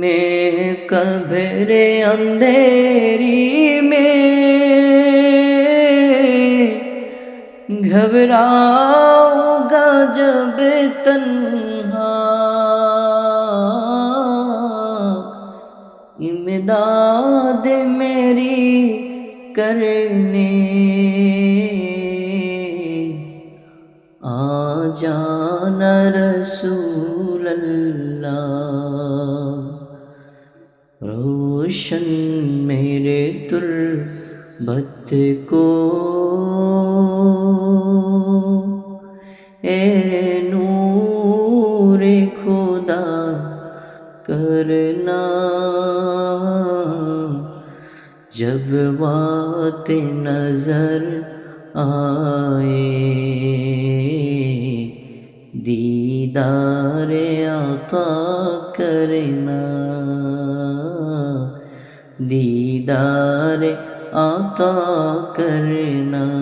میں قبر اندھیری میں گھبراؤں گا جب تنہا امداد میری کرنے آ جانا رسول اللہ روشن میرے تربت کو۔ اے نور خدا، کرنا۔ جب بات نظر آئے، دیدار عطا کرنا۔ دیدار عطا کرنا